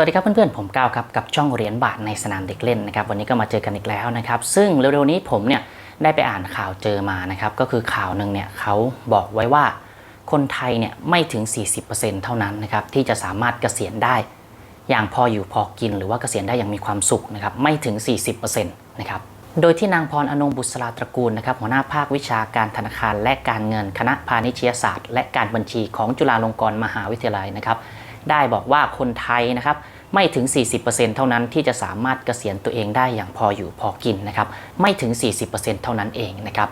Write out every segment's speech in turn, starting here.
วัสดีครับเพื่อนๆผมก้าวครับกับช่องเหรียญบาทในสนามเด็กเล่นนะครับวันนี้ก็มาเจอกันอีกแล้วนะครับซึ่งเร็วๆนี้ผมเนี่ยได้ไปอ่านข่าวเจอมานะครับก็คือข่าวหนึ่งเนี่ยเขาบอกไว้ว่า คนไทยเนี่ยไม่ถึง 40%เท่านั้นนะครับที่จะสามารถเกษียณได้ อย่างพออยู่พอกินหรือว่าเกษียณได้อย่างมีความสุขนะครับไม่ถึง 40%นะครับโดยที่นางพรอนงบุษราตระกูลนะครับหัวหน้าภาควิชาการธนาคารและการเงิน คณะพาณิชยศาสตร์ และการบัญชีของจุฬาลงกรณ์มหาวิทยาลัยนะครับ ได้บอกว่าคนไทยนะครับไม่ถึง 40%เท่านั้นที่จะสามารถเกษียณตัวเองได้อย่างพออยู่พอกินนะครับไม่ถึง 40%เท่านั้นเองนะครับ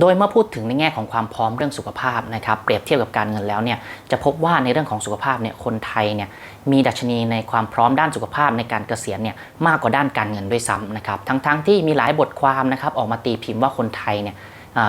โดยเมื่อพูดถึงในแง่ของความพร้อมเรื่องสุขภาพนะครับเปรียบเทียบกับการเงินแล้วเนี่ยจะพบว่าในเรื่องของสุขภาพเนี่ยคนไทยเนี่ยมีดัชนีในความพร้อมด้านสุขภาพในการเกษียณเนี่ยมากกว่าด้านการเงินด้วยซ้ำนะครับทั้งๆที่มีหลายบทความนะครับออกมาตีพิมพ์ว่าคนไทยเนี่ย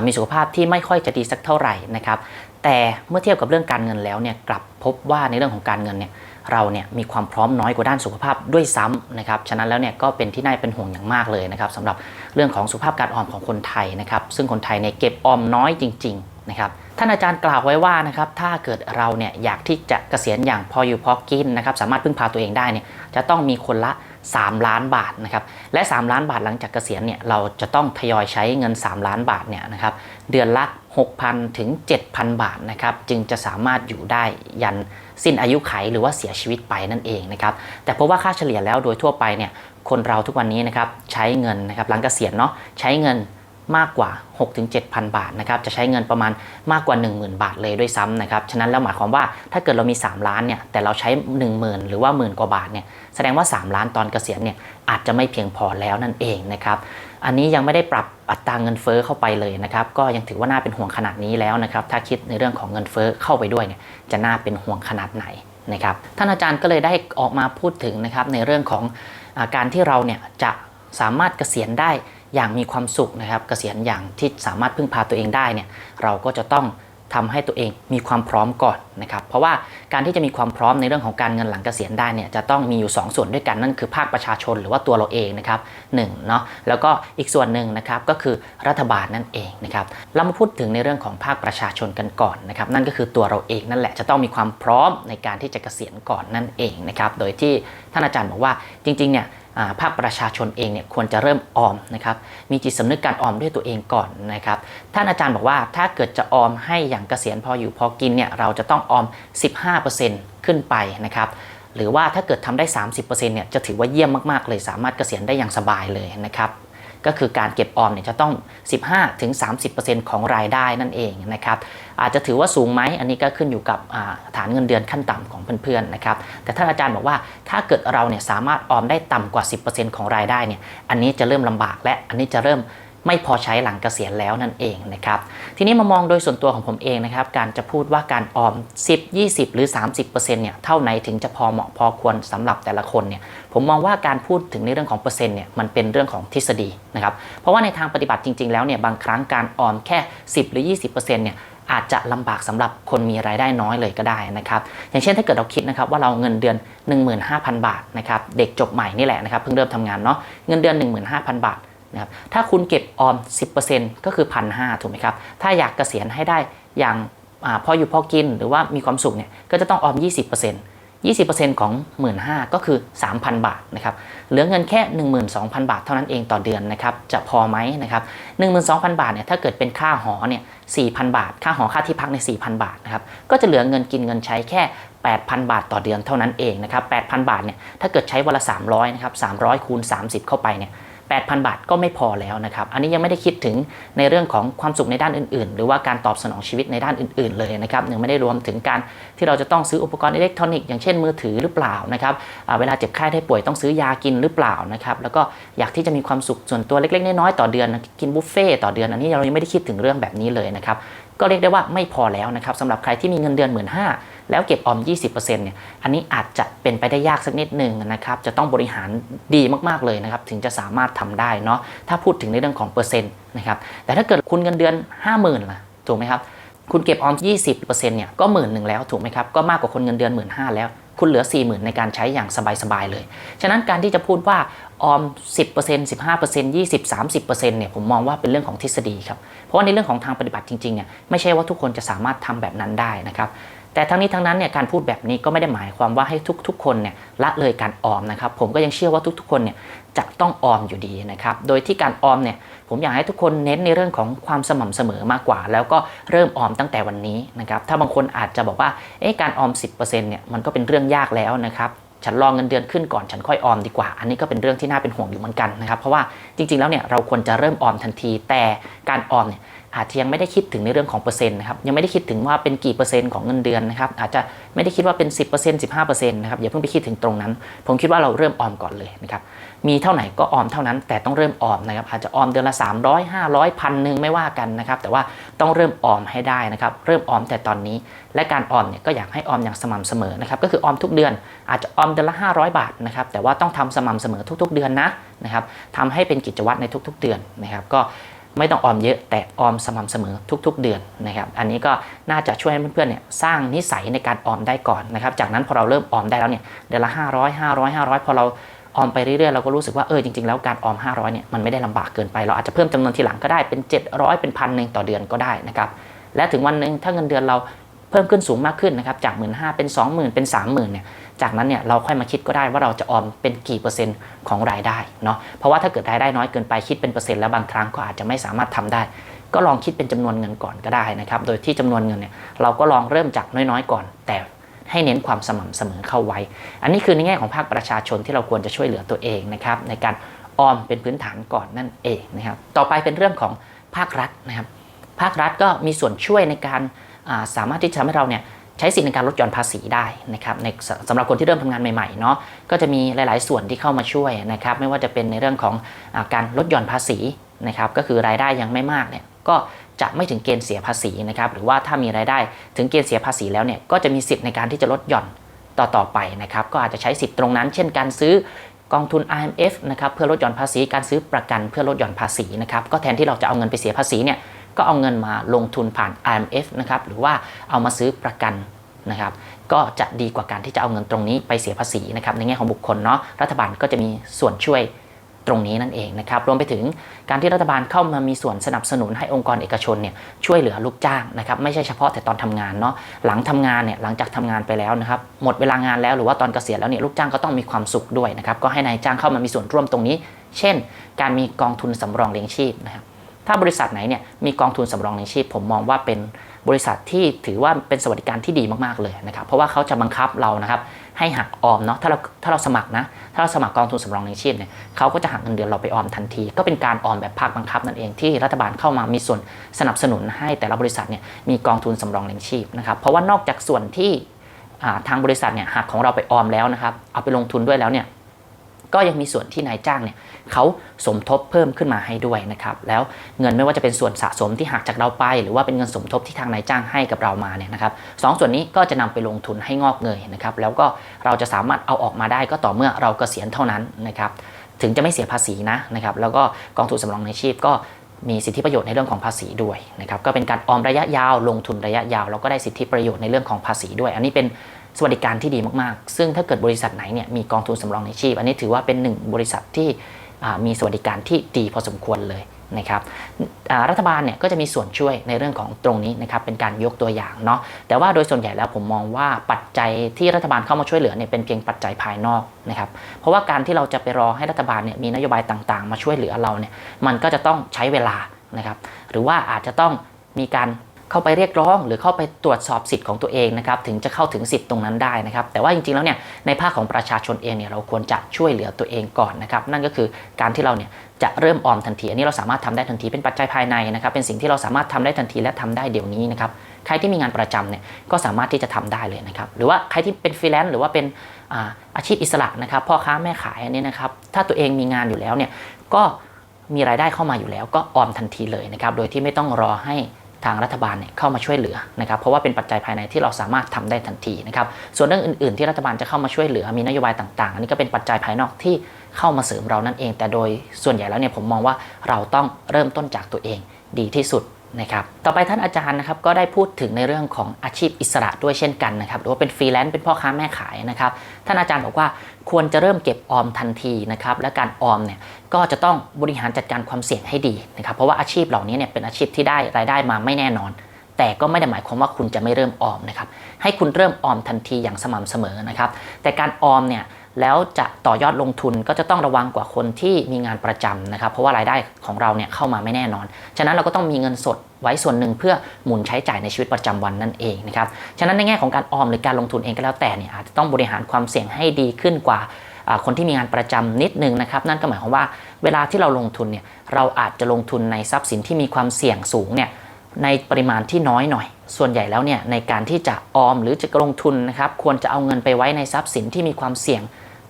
มีสุขภาพที่ไม่ค่อยจะดีสักเท่าไหร่นะครับ แต่เมื่อเทียบกับเรื่องการเงินแล้วเนี่ยกลับพบว่าในเรื่องของการเงินเนี่ยเราเนี่ยมีความพร้อมน้อยกว่าด้านสุขภาพด้วยซ้ำนะครับ ฉะนั้นแล้วเนี่ยก็เป็นที่น่าเป็นห่วงอย่างมากเลยนะครับสำหรับเรื่องของสุขภาพการออมของคนไทยนะครับ ซึ่งคนไทยเนี่ยเก็บออมน้อยจริงๆนะครับ ท่านอาจารย์กล่าวไว้ว่านะครับถ้าเกิดเราเนี่ยอยากที่จะเกษียณอย่างพออยู่พอกินนะครับสามารถพึ่งพาตัวเองได้เนี่ยจะต้องมีคนละ 3 ล้านบาทนะครับและ 3 ล้านบาทหลังจากเกษียณเนี่ยเราจะต้องทยอยใช้เงิน 3 ล้านบาทเนี่ยนะครับเดือนละ 6,000 ถึง 7,000 บาทนะครับจึงจะสามารถอยู่ได้ยันสิ้นอายุไขหรือว่าเสียชีวิตไปนั่นเองนะครับแต่เพราะว่าค่าเฉลี่ยแล้วโดยทั่วไปเนี่ยคนเราทุกวันนี้นะครับใช้เงินนะครับหลังเกษียณเนาะใช้เงินมากกว่า 6-7,000 บาทนะครับจะใช้เงินประมาณมากกว่า 10,000 บาทเลยด้วยซ้ำนะครับฉะนั้นแล้วหมายความว่าถ้าเกิดเรามี 3 ล้านเนี่ยแต่เราใช้ 10,000 หรือว่าหมื่นกว่าบาทเนี่ยแสดงว่า 3 ล้านตอนเกษียณเนี่ยอาจจะไม่เพียงพอแล้วนั่นเองนะครับ อันนี้ยังไม่ได้ปรับอัตราเงินเฟ้อเข้าไปเลยนะครับ ก็ยังถือว่าน่าเป็นห่วงขนาดนี้แล้วนะครับ ถ้าคิดในเรื่องของเงินเฟ้อเข้าไปด้วยเนี่ยจะน่าเป็นห่วงขนาดไหนนะครับ ท่านอาจารย์ก็เลยได้ออกมาพูดถึงนะครับในเรื่องของอาการที่เราเนี่ยจะสามารถเกษียณได้อย่างมีความสุขนะครับ เกษียณอย่างที่สามารถพึ่งพาตัวเองได้เนี่ยเราก็จะต้อง ทำให้ตัวเองมีความพร้อมก่อนนะครับ เพราะว่าการที่จะมีความพร้อมในเรื่องของการเงินหลังเกษียณได้เนี่ยจะต้องมีอยู่ 2 ส่วนด้วยกันนั่นคือภาคประชาชนหรือว่าตัวเราเองนะครับหนึ่งเนาะแล้วก็อีกส่วนหนึ่งนะครับก็คือรัฐบาลนั่นเองนะครับเรามาพูดถึงในเรื่องของภาคประชาชนกันก่อนนะครับ นั่นก็คือตัวเราเองนั่นแหละจะต้องมีความพร้อมในการที่จะเกษียณก่อนนั่นเองนะครับโดยที่ท่านอาจารย์บอกว่าจริงๆเนี่ย ภาคประชาชนเองเนี่ยควรจะเริ่มออมนะครับมีจิตสำนึกการออมด้วยตัวเองก่อนนะครับท่านอาจารย์บอกว่าถ้าเกิดจะออมให้อย่างเกษียณพออยู่พอกินเนี่ยเราจะต้องออม 15%ขึ้นไปนะครับหรือว่าถ้าเกิดทำได้ 30%เนี่ยจะถือว่าเยี่ยมมากๆเลยสามารถเกษียณได้อย่างสบายเลยนะครับ ก็คือการเก็บออมเนี่ยจะต้อง 15-30%ของรายได้นั่นเองนะครับอาจจะถือว่าสูงไหมอันนี้ก็ขึ้นอยู่กับฐานเงินเดือนขั้นต่ำของเพื่อนๆนะครับแต่ท่านอาจารย์บอกว่าถ้าเกิดเราเนี่ยสามารถออมได้ต่ำกว่า 10%ของรายได้เนี่ยอันนี้จะเริ่มลำบากและอันนี้จะเริ่ม ไม่พอใช้หลังเกษียณแล้วนั่นเองนะครับทีนี้มามองโดยส่วนตัวของผมเองนะครับการจะพูดว่าการออม 10 20 หรือ 30%เนี่ยเท่าไหนถึงจะพอเหมาะพอควรสำหรับแต่ละคนเนี่ยผมมองว่าการพูดถึงในเรื่องของเปอร์เซ็นต์เนี่ยมันเป็นเรื่องของทฤษฎีนะครับเพราะว่าในทางปฏิบัติจริง ๆแล้วเนี่ยบางครั้งการออมแค่ 10 หรือ 20%เนี่ยอาจจะลำบากสำหรับคนมีรายได้น้อยเลยก็ได้นะครับอย่างเช่นถ้าเกิดเราคิดนะครับว่าเราเงินเดือน 15,000 บาทนะครับเด็กจบใหม่นี่แหละนะครับเพิ่งเริ่มทำงานเนาะเงินเดือน 15,000 บาท นะครับถ้าคุณเก็บออม 10%ก็คือ1,500ถูกไหมครับ ถ้าอยากเกษียณให้ได้อย่างอพออยู่พอกินหรือว่ามีความสุขเนี่ยก็จะต้องออม 20% 20%ของ 15,000ก็คือ 3,000 บาทนะครับเหลือเงินแค่ 12,000 บาทเท่านั้นเองต่อเดือนนะครับจะพอไหมนะครับ12,000 บาทเนี่ยถ้าเกิดเป็นค่าหอเนี่ย4,000 บาท ค่าหอค่าที่พักใน 4,000 บาทนะครับก็จะเหลือเงินกินเงินใช้แค่ 8,000 บาทต่อเดือนเท่านั้นเองนะครับ8,000 บาทเนี่ยถ้าเกิดใช้วันละ 300นะครับ300คูณ30 เข้าไปเนี่ย 8,000 บาทก็ไม่พอแล้วนะครับ อันนี้ยังไม่ได้คิดถึงในเรื่องของความสุขในด้านอื่น ๆ หรือว่าการตอบสนองชีวิตในด้านอื่น ๆ เลยนะครับยังไม่ได้รวมถึงการที่เราจะต้องซื้ออุปกรณ์อิเล็กทรอนิกส์อย่างเช่นมือถือหรือเปล่านะครับเวลาเจ็บไข้ได้ป่วยต้องซื้อยากินหรือเปล่านะครับ แล้วก็อยากที่จะมีความสุขส่วนตัวเล็ก ๆ น้อยๆต่อเดือนกินบุฟเฟ่ต่อเดือนอันนี้เรายังไม่ได้คิดถึงเรื่องแบบนี้เลยนะครับก็เรียกได้ว่าไม่พอแล้วนะครับสำหรับใครที่มีเงินเดือน1 5ื่น แล้วเก็บออม 20%เนี่ยอันนี้อาจจะเป็นไปได้ยากสักนิดหนึ่งนะครับจะต้องบริหารดีมากๆเลยนะครับถึงจะสามารถทำได้เนาะถ้าพูดถึงในเรื่องของเปอร์เซ็นต์นะครับแต่ถ้าเกิดคุณเงินเดือน 50,000ล่ะถูกไหมครับคุณเก็บออม 20%เนี่ยก็หมื่นหนึ่งแล้วถูกไหมครับก็มากกว่าคนเงินเดือน1 5ื่นแล้วคุณเหลือ 40,000 ในการใช้อย่างสบาย ๆ เลย ฉะนั้นการที่จะพูดว่าออม 10% 15% 20 30%เนี่ยผมมองว่าเป็นเรื่องของทฤษฎีครับ เพราะว่าในเรื่องของทางปฏิบัติจริง ๆ เนี่ยไม่ใช่ว่าทุกคนจะสามารถทำแบบนั้นได้นะครับ แต่ทั้งนี้ทั้งนั้นเนี่ยการพูดแบบนี้ก็ไม่ได้หมายความว่าให้ทุกๆ คนเนี่ยละเลยการออมนะครับ ผมก็ยังเชื่อว่าทุกๆ คนเนี่ยจะต้องออมอยู่ดีนะครับ โดยที่การออมเนี่ยผมอยากให้ทุกคนเน้นในเรื่องของความสม่ำเสมอมากกว่า แล้วก็เริ่มออมตั้งแต่วันนี้นะครับถ้าบางคนอาจจะบอกว่าเอ๊ะการออม 10%เนี่ยมันก็เป็นเรื่องยากแล้วนะครับฉันรองเงินเดือนขึ้นก่อนฉันค่อยออมดีกว่า อันนี้ก็เป็นเรื่องที่น่าเป็นห่วงอยู่เหมือนกันนะครับ เพราะว่าจริงๆแล้วเนี่ยเราควรจะเริ่มออมทันที แต่การออมเนี่ย อาจจะยังไม่ได้คิดถึงในเรื่องของเปอร์เซ็นต์นะครับยังไม่ได้คิดถึงว่าเป็นกี่เปอร์เซ็นต์ของเงินเดือนนะครับอาจจะไม่ได้คิดว่าเป็น 10% 15%นะครับอย่าเพิ่งไปคิดถึงตรงนั้น ผมคิดว่าเราเริ่มออมก่อนเลยนะครับมีเท่าไหร่ก็ออมเท่านั้น แต่ต้องเริ่มออมนะครับอาจจะออมเดือนละ 300 500พันหนึ่งไม่ว่ากันนะครับแต่ว่าต้องเริ่มออมให้ได้นะครับเริ่มออมแต่ตอนนี้ และการออมเนี่ยก็อยากให้ออมอย่างสม่ำเสมอนะครับก็คือออมทุกเดือน อาจจะออมเดือนละ 500 บาทนะครับแต่ว่าต้องทำสม่ำเสมอทุก ๆ เดือนนะนะครับทำให้เป็นกิจวัตรในทุก ๆ เดือนนะครับก็ ไม่ต้องออมเยอะแต่ออมสม่ำเสมอทุกๆ เดือนนะครับ อันนี้ก็น่าจะช่วยให้เพื่อนๆเนี่ยสร้างนิสัยในการออมได้ก่อนนะครับ จากนั้นพอเราเริ่มออมได้แล้วเนี่ยเดือนละ 500 500 500 พอเราออมไปเรื่อยๆเราก็รู้สึกว่าเออจริงๆแล้วการออม 500เนี่ยมันไม่ได้ลำบากเกินไป เราอาจจะเพิ่มจำนวนทีหลังก็ได้เป็น 700 เป็นพันหนึ่งต่อเดือนก็ได้นะครับและถึงวันหนึ่งถ้าเงินเดือนเราเพิ่มขึ้นสูงมากขึ้นนะครับจาก 1 5ื่นเป็น 20,000 เป็น 30,000เนี่ย จากนั้นเนี่ยเราค่อยมาคิดก็ได้ว่าเราจะออมเป็นกี่เปอร์เซ็นต์ของรายได้เนาะเพราะว่าถ้าเกิดรายได้น้อยเกินไปคิดเป็นเปอร์เซ็นต์แล้วบางครั้งก็อาจจะไม่สามารถทำได้ ก็ลองคิดเป็นจำนวนเงินก่อนก็ได้นะครับโดยที่จำนวนเงินเนี่ยเราก็ลองเริ่มจากน้อยๆก่อน แต่ให้เน้นความสม่ำเสมอเข้าไว้ อันนี้คือในแง่ของภาคประชาชนที่เราควรจะช่วยเหลือตัวเองนะครับในการออมเป็นพื้นฐานก่อนนั่นเองนะครับต่อไปเป็นเรื่องของภาครัฐนะครับภาครัฐก็มีส่วนช่วยในการาสามารถที่จะทำให้เราเนี่ย ใช้สิทธิในการลดหย่อนภาษีได้นะครับในสำหรับคนที่เริ่มทำงานใหม่ๆเนาะก็จะมีหลาย ๆ ส่วนที่เข้ามาช่วยนะครับไม่ว่าจะเป็นในเรื่องของอการลดหย่อนภาษีนะครับก็คือรายได้ยังไม่มากเนี่ยก็จะไม่ถึงเกณฑ์เสียภาษีนะครับหรือว่าถ้ามีรายได้ถึงเกณฑ์เสียภาษีแล้วเนี่ยก็จะมีสิทธิ์ในการที่จะลดหย่อนต่อๆไปนะครับก็อาจจะใช้สิทธิ์ตรงนั้น เช่นการซื้อกองทุน IMF นะครับเพื่อลดหย่อนภาษีการซื้อประกันเพื่อลดหย่อนภาษีนะครับก็แทนที่เราจะเอาเงินไปเสียภาษีเนี่ย ก็เอาเงินมาลงทุนผ่าน IMF นะครับหรือว่าเอามาซื้อประกันนะครับก็จะดีกว่าการที่จะเอาเงินตรงนี้ไปเสียภาษีนะครับในแง่ของบุคคลเนาะรัฐบาลก็จะมีส่วนช่วยตรงนี้นั่นเองนะครับรวมไปถึงการที่รัฐบาลเข้ามามีส่วนสนับสนุนให้องค์กรเอกชนเนี่ยช่วยเหลือลูกจ้างนะครับไม่ใช่เฉพาะแต่ตอนทำงานเนาะหลังทำงานเนี่ยหลังจากทำงานไปแล้วนะครับหมดเวลางานแล้วหรือว่าตอนเกษียณแล้วเนี่ยลูกจ้างก็ต้องมีความสุขด้วยนะครับก็ให้นายจ้างเข้ามามีส่วนร่วมตรงนี้ เช่น การมีกองทุนสำรองเลี้ยงชีพนะครับ ถ้าบริษัทไหนเนี่ยมีกองทุนสำรองเลี้ยงชีพ ผมมองว่าเป็นบริษัทที่ถือว่าเป็นสวัสดิการที่ดีมากๆเลยนะครับ เพราะว่าเขาจะบังคับเรานะครับให้หักออมเนาะถ้าเราถ้าเราสมัครนะถ้าเราสมัครกองทุนสำรองเลี้ยงชีพเนี่ยเขาก็จะหักเงินเดือนเราไปออมทันที ก็เป็นการออมแบบภาคบังคับนั่นเองที่รัฐบาลเข้ามามีส่วนสนับสนุนให้แต่ละบริษัทเนี่ยมีกองทุนสำรองเลี้ยงชีพนะครับเพราะว่านอกจากส่วนที่ทางบริษัทเนี่ยหักของเราไปออมแล้วนะครับเอาไปลงทุนด้วยแล้วเนี่ยก็ยังมีส่วนที่นายจ้างเนี่ย เขาสมทบเพิ่มขึ้นมาให้ด้วยนะครับแล้วเงินไม่ว่าจะเป็นส่วนสะสมที่หักจากเราไป หรือว่าเป็นเงินสมทบที่ทางนายจ้างให้กับเรามาเนี่ยนะครับสองส่วนนี้ก็จะนำไปลงทุนให้งอกเงยนะครับแล้วก็เราจะสามารถเอาออกมาได้ก็ต่อเมื่อเราเกษียณเท่านั้นนะครับถึงจะไม่เสียภาษีนะนะครับแล้วก็กองทุนสำรองในชีพก็มีสิทธิประโยชน์ในเรื่องของภาษีด้วยนะครับก็เป็นการออมระยะยาวลงทุนระยะยาวแล้วก็ได้สิทธิประโยชน์ในเรื่องของภาษีด้วย อันนี้เป็นสวัสดิการที่ดีมากๆ ซึ่งถ้าเกิดบริษัทไหนเนี่ยมีกองทุนสำรองในชีพ อันนี้ถือว่าเป็นหนึ่งบริษัทที่ มีสวัสดิการที่ดีพอสมควรเลยนะครับรัฐบาลเนี่ยก็จะมีส่วนช่วยในเรื่องของตรงนี้นะครับเป็นการยกตัวอย่างเนาะแต่ว่าโดยส่วนใหญ่แล้วผมมองว่าปัจจัยที่รัฐบาลเข้ามาช่วยเหลือเนี่ยเป็นเพียงปัจจัยภายนอกนะครับเพราะว่าการที่เราจะไปรอให้รัฐบาลเนี่ยมีนโยบายต่างๆ มาช่วยเหลือเราเนี่ยมันก็จะต้องใช้เวลานะครับหรือว่าอาจจะต้องมีการ เข้าไปเรียกร้อง หรือเข้าไปตรวจสอบสิทธิ์ของตัวเองนะครับถึงจะเข้าถึงสิทธิ์ตรงนั้นได้นะครับแต่ว่าจริงๆแล้วเนี่ยในภาคของประชาชนเองเนี่ยเราควรจะช่วยเหลือตัวเองก่อนนะครับนั่นก็คือการที่เราเนี่ยจะเริ่มออมทันที อันนี้เราสามารถทำได้ทันทีเป็นปัจจัยภายในนะครับเป็นสิ่งที่เราสามารถทำได้ทันทีและทำได้เดี๋ยวนี้นะครับใครที่มีงานประจำเนี่ยก็สามารถที่จะทำได้เลยนะครับหรือว่าใครที่เป็นฟรีแลนซ์หรือว่าเป็นอาอาชีพอิสระนะครับพ่อค้าแม่ขายอันนี้นะครับถ้าตัวเองมีงานอยู่แล้วเนี่ยก็มีรายได้เข้ามาอยู่แล้วก็ออมทันทีเลยนะครับโดยที่ไม่ต้องรอให้ ทางรัฐบาลเนี่ยเข้ามาช่วยเหลือนะครับเพราะว่าเป็นปัจจัยภายในที่เราสามารถทำได้ทันทีนะครับส่วนเรื่องอื่น ๆ ที่รัฐบาลจะเข้ามาช่วยเหลือมีนโยบายต่างๆ อันนี้ก็เป็นปัจจัยภายนอกที่เข้ามาเสริมเรานั่นเอง แต่โดยส่วนใหญ่แล้วเนี่ยผมมองว่าเราต้องเริ่มต้นจากตัวเองดีที่สุดนะครับต่อไปท่านอาจารย์นะครับก็ได้พูดถึงในเรื่องของอาชีพอิสระด้วยเช่นกันนะครับหรือว่าเป็นฟรีแลนซ์เป็นพ่อค้าแม่ขายนะครับท่านอาจารย์บอกว่า ควรจะเริ่มเก็บออมทันทีนะครับและการออมเนี่ยก็จะต้องบริหารจัดการความเสี่ยงให้ดีนะครับเพราะว่าอาชีพเหล่านี้เนี่ยเป็นอาชีพที่ได้รายได้มาไม่แน่นอน แต่ก็ไม่ได้หมายความว่าคุณจะไม่เริ่มออมนะครับให้คุณเริ่มออมทันทีอย่างสม่ำเสมอนะครับแต่การออมเนี่ย แล้วจะต่อยอดลงทุนก็จะต้องระวังกว่าคนที่มีงานประจำนะครับ เพราะว่ารายได้ของเราเนี่ยเข้ามาไม่แน่นอน ฉะนั้นเราก็ต้องมีเงินสดไว้ส่วนหนึ่งเพื่อหมุนใช้จ่ายในชีวิตประจำวันนั่นเองนะครับ ฉะนั้นในแง่ของการออมหรือการลงทุนเองก็แล้วแต่เนี่ยอาจจะต้องบริหารความเสี่ยงให้ดีขึ้นกว่าคนที่มีงานประจำนิดนึงนะครับ นั่นก็หมายความว่าเวลาที่เราลงทุนเนี่ยเราอาจจะลงทุนในทรัพย์สินที่มีความเสี่ยงสูงเนี่ยในปริมาณที่น้อยหน่อย ส่วนใหญ่แล้วเนี่ยในการที่จะออมหรือจะลงทุนนะครับควรจะเอาเงินไปไว้ในทรัพย์สินที่มีความเสี่ยง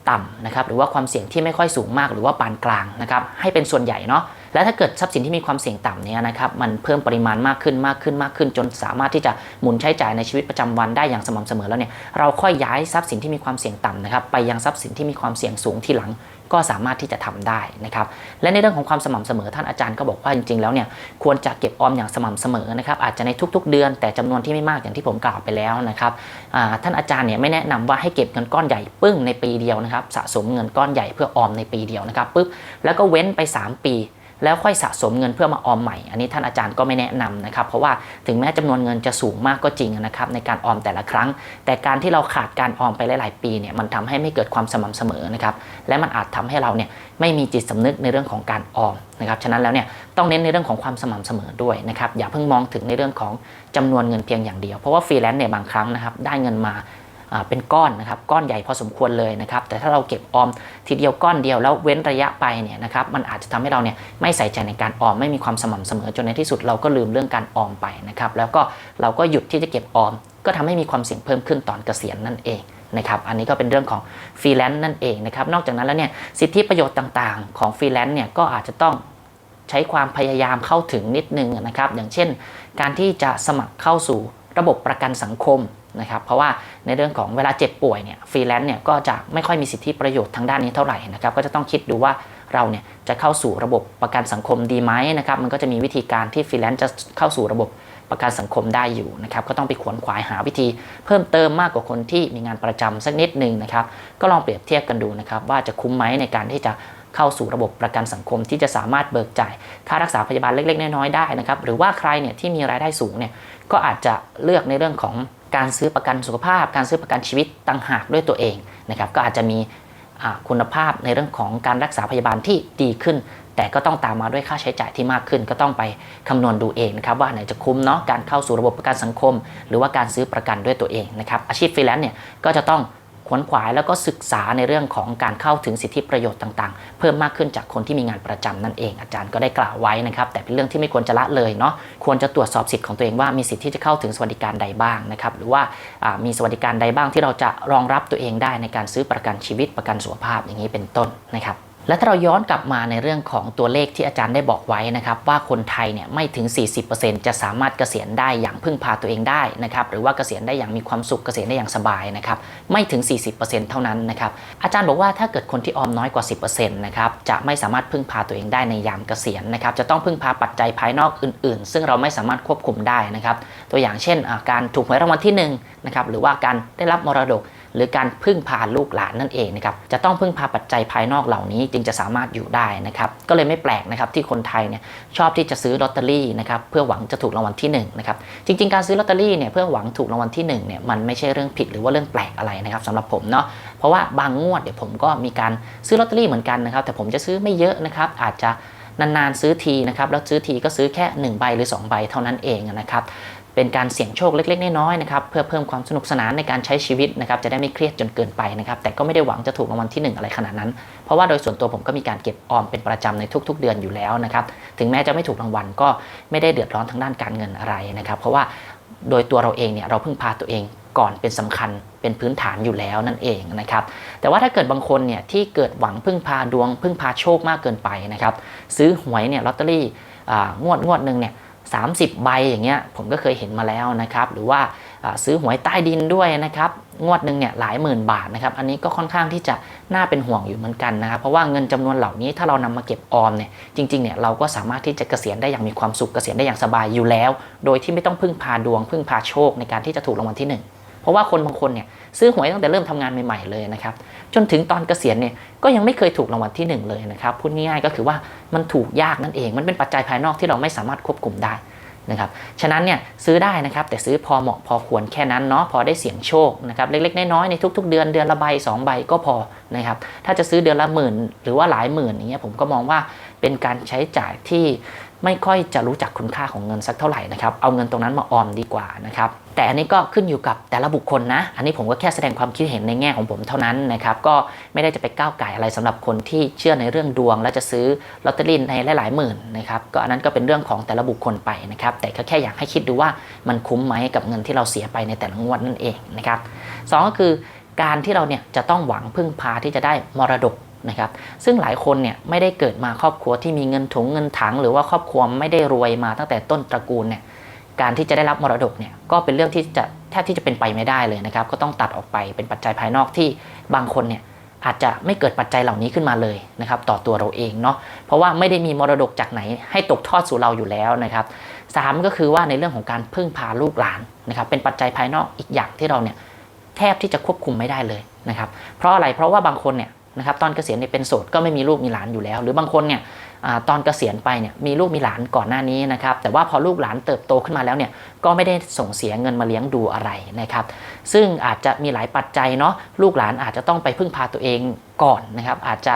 ต่ำนะครับหรือว่าความเสี่ยงที่ไม่ค่อยสูงมากหรือว่าปานกลางนะครับให้เป็นส่วนใหญ่เนาะ และถ้าเกิดทรัพย์สินที่มีความเสี่ยงต่ำเนี่ยนะครับมันเพิ่มปริมาณมากขึ้นมากขึ้นมากขึ้น จนสามารถที่จะหมุนใช้จ่ายในชีวิตประจำวันได้อย่างสม่ำเสมอแล้วเนี่ยเราค่อยย้ายทรัพย์สินที่มีความเสี่ยงต่ำนะครับไปยังทรัพย์สินที่มีความเสี่ยงสูงที่หลังก็สามารถที่จะทำได้นะครับ และในเรื่องของความสม่ำเสมอท่านอาจารย์ก็บอกว่าจริงๆแล้วเนี่ยควรจะเก็บออมอย่างสม่ำเสมอนะครับอาจจะในทุกๆ เดือนแต่จำนวนที่ไม่มากอย่างที่ผมกล่าวไปแล้วนะครับท่านอาจารย์เนี่ยไม่แนะนำว่าให้เก็บเงินก้อนใหญ่ปึ้งในปีเดียวนะครับสะสมเงินก้อนใหญ่เพื่อออมในปีเดียวนะครับปุ๊บแล้วก็เว้นไป 3 ปี แล้วค่อยสะสมเงินเพื่อมาออมใหม่ อันนี้ท่านอาจารย์ก็ไม่แนะนำนะครับ เพราะว่าถึงแม้จำนวนเงินจะสูงมากก็จริงนะครับในการออมแต่ละครั้ง แต่การที่เราขาดการออมไปหลาย ๆ ปีเนี่ยมันทำให้ไม่เกิดความสม่ำเสมอนะครับ และมันอาจทำให้เราเนี่ยไม่มีจิตสำนึกในเรื่องของการออมนะครับฉะนั้นแล้วเนี่ยต้องเน้นในเรื่องของความสม่ำเสมอด้วยนะครับอย่าเพิ่งมองถึงในเรื่องของจำนวนเงินเพียงอย่างเดียว เพราะว่าฟรีแลนซ์เนี่ยบางครั้งนะครับได้เงินมาอ่า เป็นก้อนนะครับก้อนใหญ่พอสมควรเลยนะครับแต่ถ้าเราเก็บออมทีเดียวก้อนเดียวแล้วเว้นระยะไปเนี่ยนะครับมันอาจจะทำให้เราเนี่ยไม่ใส่ใจในการออมไม่มีความสม่ำเสมอจนในที่สุดเราก็ลืมเรื่องการออมไปนะครับแล้วก็เราก็หยุดที่จะเก็บออม ก็ทำให้มีความเสี่ยงเพิ่มขึ้นตอนเกษียณนั่นเองนะครับอันนี้ก็เป็นเรื่องของฟรีแลนซ์นั่นเองนะครับนอกจากนั้นแล้วเนี่ยสิทธิประโยชน์ต่างๆ ของฟรีแลนซ์เนี่ยก็อาจจะต้องใช้ความพยายามเข้าถึงนิดนึงนะครับ อย่างเช่น การที่จะสมัครเข้าสู่ระบบประกันสังคม นะครับเพราะว่าในเรื่องของเวลาเจ็บป่วยเนี่ยฟรีแลนซ์เนี่ยก็จะไม่ค่อยมีสิทธิประโยชน์ทางด้านนี้เท่าไหร่นะครับก็จะต้องคิดดูว่าเราเนี่ยจะเข้าสู่ระบบประกันสังคมดีไหมนะครับมันก็จะมีวิธีการที่ฟรีแลนซ์จะเข้าสู่ระบบประกันสังคมได้อยู่นะครับก็ต้องไปขวนขวายหาวิธี เพิ่มเติมมากกว่าคนที่มีงานประจำสักนิดหนึ่งนะครับก็ลองเปรียบเทียบกันดูนะครับว่าจะคุ้มไหมในการที่จะเข้าสู่ระบบประกันสังคมที่จะสามารถเบิกจ่าย ค่ารักษาพยาบาลเล็กๆ น้อยๆได้นะครับหรือว่าใครเนี่ยที่มีรายได้สูงเนี่ยก็อาจจะเลือกในเรื่องของ การซื้อประกันสุขภาพ การซื้อประกันชีวิตต่างหากด้วยตัวเองนะครับก็อาจจะมีคุณภาพในเรื่องของการรักษาพยาบาลที่ดีขึ้น แต่ก็ต้องตามมาด้วยค่าใช้จ่ายที่มากขึ้น ก็ต้องไปคำนวณดูเองนะครับว่าไหนจะคุ้มเนาะการเข้าสู่ระบบประกันสังคม หรือว่าการซื้อประกันด้วยตัวเองนะครับอาชีพฟรีแลนซ์เนี่ยก็จะต้อง ขวนขวายแล้วก็ศึกษาในเรื่องของการเข้าถึงสิทธิประโยชน์ต่างๆ เพิ่มมากขึ้นจากคนที่มีงานประจำนั่นเอง อาจารย์ก็ได้กล่าวไว้นะครับ แต่เป็นเรื่องที่ไม่ควรจะละเลยเนาะควรจะตรวจสอบสิทธิ์ของตัวเองว่ามีสิทธิ์ที่จะเข้าถึงสวัสดิการใดบ้างนะครับหรือว่ามีสวัสดิการใดบ้างที่เราจะรองรับตัวเองได้ในการซื้อประกันชีวิตประกันสุขภาพอย่างนี้เป็นต้นนะครับ และถ้าเราย้อนกลับมาในเรื่องของตัวเลขที่อาจารย์ได้บอกไว้นะครับว่าคนไทยเนี่ยไม่ถึง 40%จะสามารถเกษียณได้อย่างพึ่งพาตัวเองได้นะครับหรือว่าเกษียณได้อย่างมีความสุขเกษียณได้อย่างสบายนะครับไม่ถึง 40%เท่านั้นนะครับอาจารย์บอกว่าถ้าเกิดคนที่ออมน้อยกว่า 10%นะครับจะไม่สามารถพึ่งพาตัวเองได้ในยามเกษียณนะครับจะต้องพึ่งพาปัจจัยภายนอกอื่น ๆ ซึ่งเราไม่สามารถควบคุมได้นะครับตัวอย่างเช่น การถูกหวยรางวัลที่1นะครับหรือว่าการได้รับมรดก หรือการพึ่งพาลูกหลานนั่นเองนะครับจะต้องพึ่งพาปัจจัยภายนอกเหล่านี้จึงจะสามารถอยู่ได้นะครับก็เลยไม่แปลกนะครับที่คนไทยเนี่ยชอบที่จะซื้อลอตเตอรี่นะครับเพื่อหวังจะถูกรางวัลที่1นะครับจริง ๆ การซื้อลอตเตอรี่เนี่ยเพื่อหวังถูกรางวัลที่1เนี่ยมันไม่ใช่เรื่องผิดหรือว่าเรื่องแปลกอะไรนะครับสำหรับผมเนาะเพราะว่าบางงวดเดี๋ยวผมก็มีการซื้อลอตเตอรี่เหมือนกันนะครับแต่ผมจะซื้อไม่เยอะนะครับอาจจะนานๆซื้อทีนะครับแล้วซื้อทีก็ซื้อแค่ 1 ใบหรือ 2 ใบเท่านั้นเองนะครับ เป็นการเสี่ยงโชคเล็ก ๆ น้อยๆนะครับเพื่อเพิ่มความสนุกสนานในการใช้ชีวิตนะครับจะได้ไม่เครียดจนเกินไปนะครับแต่ก็ไม่ได้หวังจะถูกรางวัลที่ 1 อะไรขนาดนั้น เพราะว่าโดยส่วนตัวผมก็มีการเก็บออมเป็นประจำในทุก ๆ เดือนอยู่แล้วนะครับถึงแม้จะไม่ถูกรางวัลก็ไม่ได้เดือดร้อนทางด้านการเงินอะไรนะครับเพราะว่าโดยตัวเราเองเนี่ยเราพึ่งพาตัวเองก่อนเป็นสำคัญเป็นพื้นฐานอยู่แล้วนั่นเองนะครับ แต่ว่าถ้าเกิดบางคนเนี่ยที่เกิดหวังพึ่งพาดวงพึ่งพาโชคมากเกินไปนะครับ ซื้อหวยเนี่ยลอตเตอรี่งวดงวดหนึ่งเนี่ย 30 ใบอย่างเงี้ยผมก็เคยเห็นมาแล้วนะครับ หรือว่าซื้อหวยใต้ดินด้วยนะครับ งวดหนึ่งเนี่ยหลายหมื่นบาทนะครับ อันนี้ก็ค่อนข้างที่จะน่าเป็นห่วงอยู่เหมือนกันนะครับ เพราะว่าเงินจำนวนเหล่านี้ถ้าเรานำมาเก็บออมเนี่ยจริงๆเนี่ยเราก็สามารถที่จะเกษียณได้อย่างมีความสุขเกษียณได้อย่างสบายอยู่แล้ว โดยที่ไม่ต้องพึ่งพาดวง พึ่งพาโชคในการที่จะถูกรางวัลที่หนึ่งเพราะว่าคนบางคนเนี่ยซื้อหวยตั้งแต่เริ่มทำงานใหม่ๆเลยนะครับ จนถึงตอนเกษียณเนี่ยก็ยังไม่เคยถูกรางวัลที่หนึ่งเลยนะครับพูดง่ายๆก็คือว่ามันถูกยากนั่นเอง มันเป็นปัจจัยภายนอกที่เราไม่สามารถควบคุมได้นะครับฉะนั้นเนี่ยซื้อได้นะครับแต่ซื้อพอเหมาะพอควรแค่นั้นเนาะพอได้เสี่ยงโชคนะครับเล็กๆน้อยๆในทุก ๆ เดือนเดือนละใบสองใบก็พอนะครับถ้าจะซื้อเดือนละหมื่น หรือว่าหลายหมื่นอย่างเงี้ยผมก็มองว่าเป็นการใช้จ่ายที่ ไม่ค่อยจะรู้จักคุณค่าของเงินสักเท่าไหร่นะครับ เอาเงินตรงนั้นมาออมดีกว่านะครับ แต่อันนี้ก็ขึ้นอยู่กับแต่ละบุคคลนะ อันนี้ผมก็แค่แสดงความคิดเห็นในแง่ของผมเท่านั้นนะครับ ก็ไม่ได้จะไปก้าวไก่อะไรสำหรับคนที่เชื่อในเรื่องดวง และจะซื้อลอตเตอรี่ในหลายๆหมื่นนะครับ ก็อันนั้นก็เป็นเรื่องของแต่ละบุคคลไปนะครับ แต่ก็แค่อยากให้คิดดูว่ามันคุ้มไหมกับเงินที่เราเสียไปในแต่ละงวดนั่นเองนะครับสองก็คือการที่เราเนี่ยจะต้องหวังพึ่งพาที่จะได้มรดก นะครับซึ่งหลายคนเนี่ยไม่ได้เกิดมาครอบครัวที่มีเงินถุงเงินถัง หรือว่าครอบครัวไม่ได้รวยมาตั้งแต่ต้นตระกูลเนี่ยการที่จะได้รับมรดกเนี่ยก็เป็นเรื่องที่จะแทบที่จะเป็นไปไม่ได้เลยนะครับ ก็ต้องตัดออกไปเป็นปัจจัยภายนอกที่บางคนเนี่ยอาจจะไม่เกิดปัจจัยเหล่านี้ขึ้นมาเลยนะครับต่อตัวเราเองเนาะเพราะว่าไม่ได้มีมรดกจากไหนให้ตกทอดสู่เราอยู่แล้วนะครับสามก็คือว่าในเรื่องของการพึ่งพาลูกหลานนะครับเป็นปัจจัยภายนอกอีกอย่างที่เราเนี่ยแทบที่จะควบคุมไม่ได้เลยนะครับเพราะอะไรเพราะว่าบางคนเนี่ย นะครับตอนเกษียณเนี่ยเป็นโสดก็ไม่มีลูกมีหลานอยู่แล้ว หรือบางคนเนี่ยอตอนเกษียณไปเนี่ยมีลูกมีหลานก่อนหน้านี้นะครับแต่ว่าพอลูกหลานเติบโตขึ้นมาแล้วเนี่ยก็ไม่ได้ส่งเสียเงินมาเลี้ยงดูอะไรนะครับซึ่งอาจจะมีหลายปัจจัยเนาะลูกหลานอาจจะต้องไปพึ่งพาตัวเองก่อนนะครับอาจจะ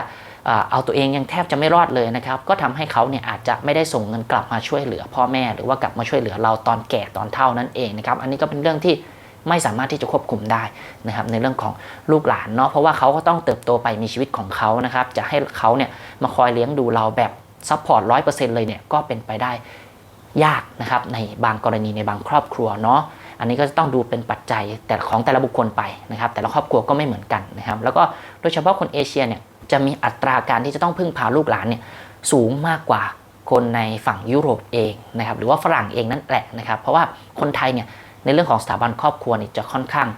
เอาตัวเองยังแทบจะไม่รอดเลยนะครับ ก็ทำให้เขาเนี่ยอาจจะไม่ได้ส่งเงินกลับมาช่วยเหลือพ่อแม่ หรือว่ากลับมาช่วยเหลือเราตอนแก่ตอนเฒ่านั่นเองนะครับ อันนี้ก็เป็นเรื่องที่ ไม่สามารถที่จะควบคุมได้นะครับในเรื่องของลูกหลานเนาะเพราะว่าเขาก็ต้องเติบโตไปมีชีวิตของเขานะครับจะให้เขาเนี่ยมาคอยเลี้ยงดูเราแบบซัพพอร์ตร้อยเปอร์เซ็นต์เลยเนี่ยก็เป็นไปได้ยากนะครับในบางกรณีในบางครอบครัวเนาะอันนี้ก็จะต้องดูเป็นปัจจัยแต่ของแต่ละบุคคลไปนะครับ แต่ละครอบครัวก็ไม่เหมือนกันนะครับ แล้วก็โดยเฉพาะคนเอเชียเนี่ยจะมีอัตราการที่จะต้องพึ่งพาลูกหลานเนี่ยสูงมากกว่าคนในฝั่งยุโรปเองนะครับหรือว่าฝรั่งเองนั่นแหละนะครับ เพราะว่าคนไทยเนี่ย ในเรื่องของสถาบันครอบครัวนี่จะค่อนข้าง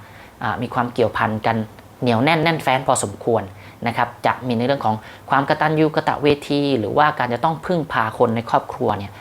มีความเกี่ยวพันกันเหนียวแน่นแน่นแฟ้นพอสมควรนะครับจะมีในเรื่องของความกระตัญญูกระตะเวที หรือว่าการจะต้องพึ่งพาคนในครอบครัวเนี่ย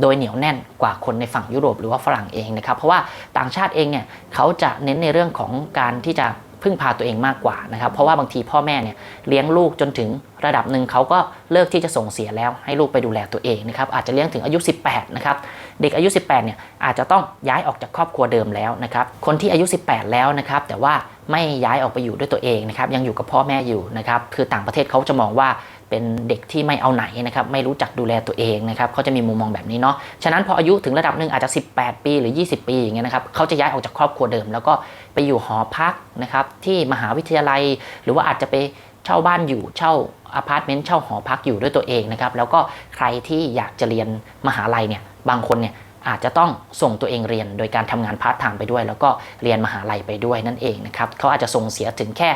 โดยเหนียวแน่นกว่าคนในฝั่งยุโรปหรือว่าฝรั่งเองนะครับ เพราะว่าต่างชาติเองเนี่ยเขาจะเน้นในเรื่องของการที่จะพึ่งพาตัวเองมากกว่านะครับ เพราะว่าบางทีพ่อแม่เนี่ยเลี้ยงลูกจนถึงระดับหนึ่งเขาก็เลิกที่จะส่งเสียแล้วให้ลูกไปดูแลตัวเองนะครับอาจจะเลี้ยงถึงอายุ 18นะครับ เด็กอายุ 18เนี่ยอาจจะต้องย้ายออกจากครอบครัวเดิมแล้วนะครับคนที่อายุ 18 แล้วนะครับแต่ว่าไม่ย้ายออกไปอยู่ด้วยตัวเองนะครับยังอยู่กับพ่อแม่อยู่นะครับคือต่างประเทศเขาจะมองว่าเป็นเด็กที่ไม่เอาไหนนะครับไม่รู้จักดูแลตัวเองนะครับเขาจะมีมุมมองแบบนี้เนาะฉะนั้นพออายุถึงระดับหนึ่งอาจจะ 18 ปีหรือ 20 ปีอย่างเงี้ยนะครับเขาจะย้ายออกจากครอบครัวเดิม แล้วก็ไปอยู่หอพักนะครับที่มหาวิทยาลัย หรือว่าอาจจะไปเช่าบ้านอยู่เช่าอพาร์ตเมนต์เช่าหอพักอยู่ด้วยตัวเองนะครับแล้วก็ใครที่อยากจะเรียนมหาลัยเนี่ย บางคนเนี่ยอาจจะต้องส่งตัวเองเรียนโดยการทำงานพาร์ทไทม์ไปด้วย แล้วก็เรียนมหาลัยไปด้วยนั่นเองนะครับเขาอาจจะส่งเสียถึงแค่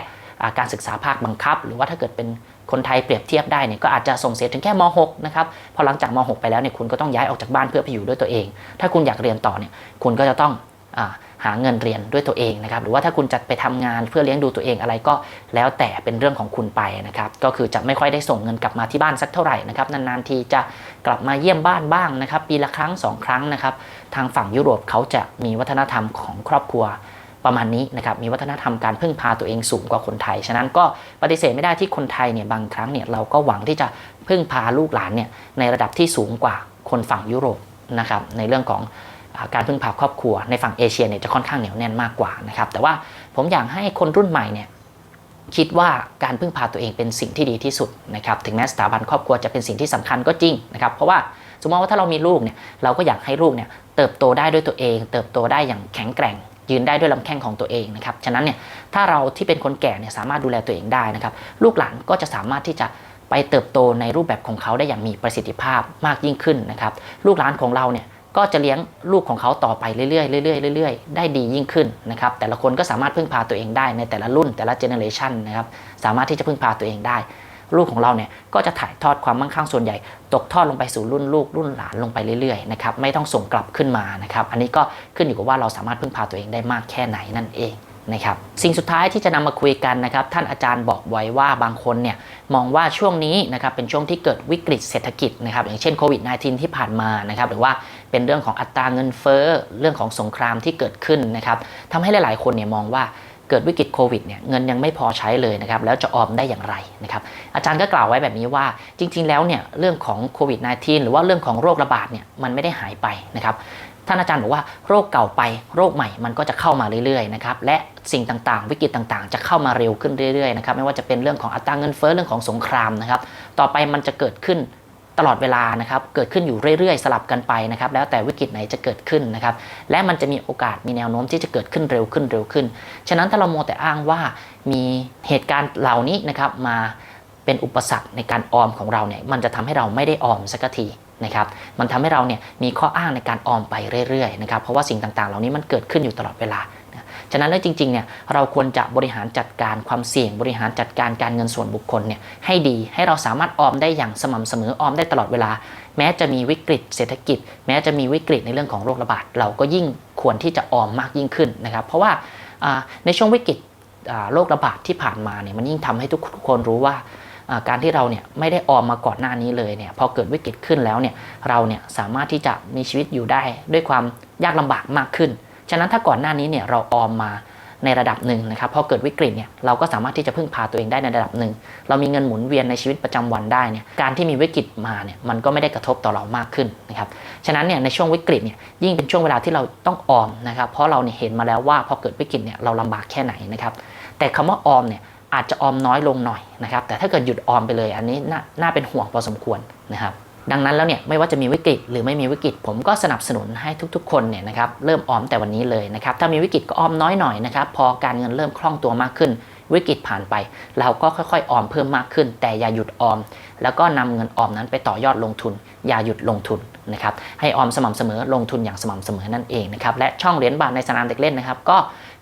การศึกษาภาคบังคับ หรือว่าถ้าเกิดเป็นคนไทยเปรียบเทียบได้เนี่ยก็อาจจะส่งเสียถึงแค่ม .6 นะครับพอหลังจากม .6 ไปแล้วเนี่ยคุณก็ต้องย้ายออกจากบ้านเพื่อไปอยู่ด้วยตัวเอง ถ้าคุณอยากเรียนต่อเนี่ยคุณก็จะต้องอ หาเงินเรียนด้วยตัวเองนะครับหรือว่าถ้าคุณจะไปทำงานเพื่อเลี้ยงดูตัวเองอะไรก็แล้วแต่เป็นเรื่องของคุณไปนะครับก็คือจะไม่ค่อยได้ส่งเงินกลับมาที่บ้านสักเท่าไหร่นะครับนานๆทีจะกลับมาเยี่ยมบ้านบ้างนะครับปีละครั้งสองครั้งนะครับทางฝั่งยุโรปเขาจะมีวัฒนธรรมของครอบครัวประมาณนี้นะครับมีวัฒนธรรมการพึ่งพาตัวเองสูงกว่าคนไทย ฉะนั้นก็ปฏิเสธไม่ได้ที่คนไทยเนี่ยบางครั้งเนี่ยเราก็หวังที่จะพึ่งพาลูกหลานเนี่ยในระดับที่สูงกว่าคนฝั่งยุโรปนะครับในเรื่องของ การพึ่งพาครอบครัวในฝั่งเอเชียเนี่ยจะค่อนข้างเหนียวแน่นมากกว่านะครับแต่ว่าผมอยากให้คนรุ่นใหม่เนี่ยคิดว่าการพึ่งพาตัวเองเป็นสิ่งที่ดีที่สุดนะครับถึงแม้สถาบันครอบครัวจะเป็นสิ่งที่สำคัญก็จริงนะครับเพราะว่าสมมติว่าถ้าเรามีลูกเนี่ยเราก็อยากให้ลูกเนี่ยเติบโตได้ด้วยตัวเอง เติบโตได้อย่างแข็งแกร่ง ยืนได้ด้วยลำแข้งของตัวเองนะครับฉะนั้นเนี่ยถ้าเราที่เป็นคนแก่เนี่ยสามารถดูแลตัวเองได้นะครับลูกหลานก็จะสามารถที่จะไปเติบโตในรูปแบบของเขาได้อย่างมีประสิทธิภาพมากยิ่งขึ้นนะครับลูกหลานของเราเนี่ย ก็จะเลี้ยงลูกของเขาต่อไปเรื่อยๆเรื่อยๆเรื่อยๆ ได้ดียิ่งขึ้นนะครับ แต่ละคนก็สามารถพึ่งพาตัวเองได้ในแต่ละรุ่นแต่ละเจเนอเรชันนะครับ สามารถที่จะพึ่งพาตัวเองได้ ลูกของเราเนี่ยก็จะถ่ายทอดความมั่งคั่งส่วนใหญ่ ตกทอดลงไปสู่รุ่นลูกรุ่นหลานลงไปเรื่อยๆนะครับ ไม่ต้องส่งกลับขึ้นมานะครับ อันนี้ก็ขึ้นอยู่กับว่าเราสามารถพึ่งพาตัวเองได้มากแค่ไหนนั่นเองนะครับสิ่งสุดท้ายที่จะนำมาคุยกันนะครับ ท่านอาจารย์บอกไว้ว่าบางคนเนี่ยมองว่าช่วงนี้นะครับเป็นช่วงที่เกิดวิกฤตเศรษฐกิจนะครับอย่างเช่นโควิด -19 ที่ผ่านมานะครับหรือว่า เป็นเรื่องของอัตราเงินเฟ้อเรื่องของสงครามที่เกิดขึ้นนะครับทำให้หลาย ๆ คนเนี่ยมองว่าเกิดวิกฤตโควิดเนี่ยเงินยังไม่พอใช้เลยนะครับแล้วจะออมได้อย่างไรนะครับอาจารย์ก็กล่าวไว้แบบนี้ว่าจริง ๆ แล้วเนี่ยเรื่องของโควิด -19 หรือว่าเรื่องของโรคระบาดเนี่ยมันไม่ได้หายไปนะครับท่านอาจารย์บอกว่าโรคเก่าไปโรคใหม่มันก็จะเข้ามาเรื่อยๆนะครับและสิ่งต่างๆ วิกฤตต่างๆ จะเข้ามาเร็วขึ้นเรื่อยๆนะครับไม่ว่าจะเป็นเรื่องของอัตราเงินเฟ้อเรื่องของสงครามนะครับต่อไปมันจะเกิดขึ้น ตลอดเวลานะครับเกิดขึ้นอยู่เรื่อยๆ สลับกันไปนะครับแล้วแต่วิกฤตไหนจะเกิดขึ้นนะครับและมันจะมีโอกาสมีแนวโน้มที่จะเกิดขึ้นเร็วขึ้นเร็วขึ้น ฉะนั้นถ้าเราโมแต่อ้างว่ามีเหตุการณ์เหล่านี้นะครับมาเป็นอุปสรรคในการออมของเราเนี่ยมันจะทำให้เราไม่ได้ออมสักทีนะครับมันทำให้เราเนี่ยมีข้ออ้างในการออมไปเรื่อยๆนะครับเพราะว่าสิ่งต่างๆ เหล่านี้มันเกิดขึ้นอยู่ตลอดเวลา ฉะนั้นแล้วจริงๆเนี่ยเราควรจะบริหารจัดการความเสี่ยง บริหารจัดการการเงินส่วนบุคคลเนี่ยให้ดีให้เราสามารถออมได้อย่างสม่ำเสมอออมได้ตลอดเวลา แม้จะมีวิกฤตเศรษฐกิจ แม้จะมีวิกฤตในเรื่องของโรคระบาดเราก็ยิ่งควรที่จะออมมากยิ่งขึ้นนะครับ เพราะว่าในช่วงวิกฤตโรคระบาดที่ผ่านมาเนี่ยมันยิ่งทำให้ทุกคนรู้ว่าอ่าการที่เราเนี่ยไม่ได้ออมมาก่อนหน้านี้เลยเนี่ยพอเกิดวิกฤตขึ้นแล้วเนี่ยเราเนี่ยสามารถที่จะมีชีวิตอยู่ได้ด้วยความยากลำบากมากขึ้น ฉะนั้นถ้าก่อนหน้านี้เนี่ยเราออมมาในระดับหนึ่งนะครับพอเกิดวิกฤตเนี่ยเราก็สามารถที่จะพึ่งพาตัวเองได้ในระดับหนึ่ง เรามีเงินหมุนเวียนในชีวิตประจำวันได้เนี่ยการที่มีวิกฤตมาเนี่ยมันก็ไม่ได้กระทบต่อเรามากขึ้นนะครับฉะนั้นเนี่ยในช่วงวิกฤตเนี่ยยิ่งเป็นช่วงเวลาที่เราต้องออมนะครับเพราะเราเนี่ยเห็นมาแล้วว่าพอเกิดวิกฤตเนี่ยเราลำบากแค่ไหนนะครับแต่คำว่าออมเนี่ยอาจจะออมน้อยลงหน่อยนะครับแต่ถ้าเกิดหยุดออมไปเลยอันนี้น่าน่าเป็นห่วงพอสมควรนะครับ ดังนั้นแล้วเนี่ยไม่ว่าจะมีวิกฤตหรือไม่มีวิกฤต ผมก็สนับสนุนให้ทุกๆ คนเนี่ยนะครับเริ่มออมแต่วันนี้เลยนะครับถ้ามีวิกฤตก็ออมน้อยหน่อยนะครับพอการเงินเริ่มคล่องตัวมากขึ้น วิกฤตผ่านไป เราก็ค่อยๆ ออมเพิ่มมากขึ้น แต่อย่าหยุดออม แล้วก็นำเงินออมนั้นไปต่อยอดลงทุน อย่าหยุดลงทุนนะครับให้ออมสม่ำเสมอลงทุนอย่างสม่ำเสมอนั่นเองนะครับและช่องเหรียญบาทในสนามเด็กเล่นนะครับก็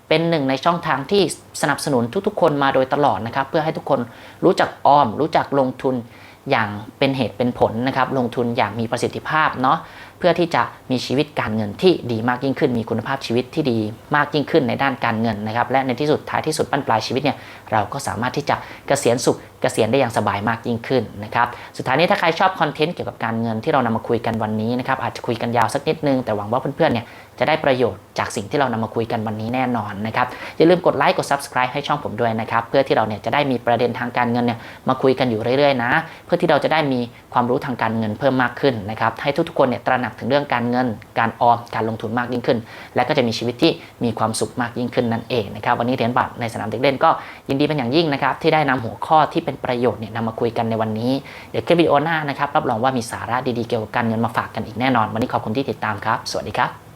เป็นหนึ่งในช่องทางที่สนับสนุนทุกๆ คนมาโดยตลอดนะครับเพื่อให้ทุกคนรู้จักออม รู้จักลงทุน อย่างเป็นเหตุเป็นผลนะครับ ลงทุนอย่างมีประสิทธิภาพเนาะเพื่อที่จะมีชีวิตการเงินที่ดีมากยิ่งขึ้น มีคุณภาพชีวิตที่ดีมากยิ่งขึ้นในด้านการเงินนะครับ และในที่สุดท้ายที่สุดปั้นปลายชีวิตเนี่ยเราก็สามารถที่จะเกษียณสุขเกษียณได้อย่างสบายมากยิ่งขึ้นนะครับ สุดท้ายนี้ถ้าใครชอบคอนเทนต์เกี่ยวกับการเงินที่เรานำมาคุยกันวันนี้นะครับอาจจะคุยกันยาวสักนิดนึงแต่หวังว่าเพื่อนๆเนี่ย จะได้ประโยชน์จากสิ่งที่เรานำมาคุยกันวันนี้แน่นอนนะครับ อย่าลืมกดไลค์กด subscribe ให้ช่องผมด้วยนะครับ เพื่อที่เราเนี่ยจะได้มีประเด็นทางการเงินเนี่ยมาคุยกันอยู่เรื่อยๆนะ เพื่อที่เราจะได้มีความรู้ทางการเงินเพิ่มมากขึ้นนะครับ ให้ทุกๆคนเนี่ยตระหนักถึงเรื่องการเงิน การออม การลงทุนมากยิ่งขึ้น และก็จะมีชีวิตที่มีความสุขมากยิ่งขึ้นนั่นเองนะครับ วันนี้เรียญบาทในสนามเด็กเล่นก็ยินดีเป็นอย่างยิ่งนะครับที่ได้นำหัวข้อที่เป็นประโยชน์เนี่ยนำมาคุยกันในวันนี้ เดี๋ยวคลิปวิดีโอหน้านะครับรับรองว่ามีสาระดีๆเกี่ยวกับการเงินมาฝากกันอีกแน่นอน วันนี้ขอบคุณที่ติดตามครับ สวัสดีครับ